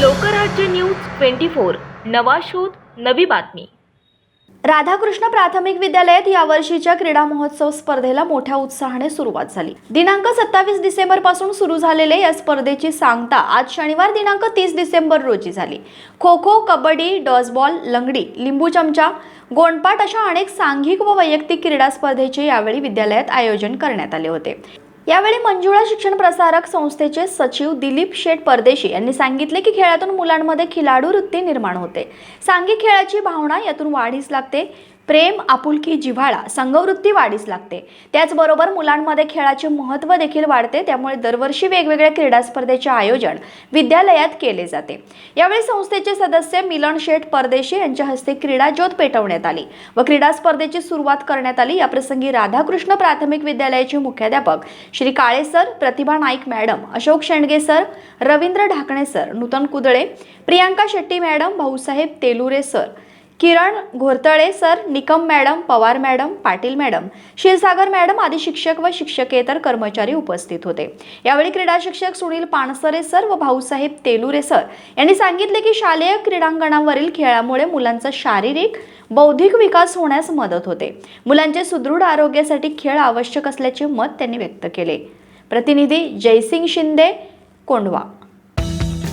Lokrajya news twenty four. नवा शोध नवी बातमी. राधाकृष्ण प्राथमिक विद्यालयात यावर्षीच्या क्रीडा महोत्सव स्पर्धेला मोठ्या उत्साहाने सुरुवात झाली. दिनांक सत्तावीस डिसेंबरपासून सुरू झालेल्या या स्पर्धेची सांगता आज शनिवार दिनांक तीस डिसेंबर रोजी झाली. खो खो कबड्डी डॉसबॉल लंगडी लिंबू चमचा गोंडपाट अशा अनेक सांघिक व वैयक्तिक क्रीडा स्पर्धेचे यावेळी विद्यालयात आयोजन करण्यात आले होते. यावेळी मंजुळा शिक्षण प्रसारक संस्थेचे सचिव दिलीप शेठ परदेशी यांनी सांगितले की खेळातून मुलांमध्ये खिलाडू वृत्ती निर्माण होते. सांघिक खेळाची भावना यातून वाढीस लागते. प्रेम आपुलकी जिव्हाळा संघवृत्ती वाढीस लागते. त्याचबरोबर मुलांमध्ये खेळाचे महत्त्व देखील वाढते त्यामुळे दरवर्षी वेगवेगळ्या क्रीडा स्पर्धेचे आयोजन विद्यालयात केले जाते. यावेळी संस्थेचे सदस्य मिलन शेठ परदेशी यांच्या हस्ते क्रीडा ज्योत पेटवण्यात आली व क्रीडा स्पर्धेची सुरुवात करण्यात आली. याप्रसंगी राधाकृष्ण प्राथमिक विद्यालयाचे मुख्याध्यापक Shri Kale sir Pratibha Naik madam Ashok Shendge sir Ravindra Dhakne sir Nutan Kudale Priyanka Shetty madam Bhausaheb Telure sir Kiran Ghortale sir Nikam madam Pawar madam Patil madam Kshirsagar madam आदी शिक्षक व शिक्षकेतर कर्मचारी उपस्थित होते. यावेळी क्रीडा शिक्षक सुनील पानसरे सर व भाऊसाहेब तेलुरे सर यांनी सांगितले की शालेय क्रीडांगणावरील खेळामुळे मुलांचा शारीरिक बौद्धिक विकास होण्यास मदत होते. मुलांचे सुदृढ आरोग्यासाठी खेळ आवश्यक असल्याचे मत त्यांनी व्यक्त केले. प्रतिनिधी जयसिंग शिंदे कोंढवा.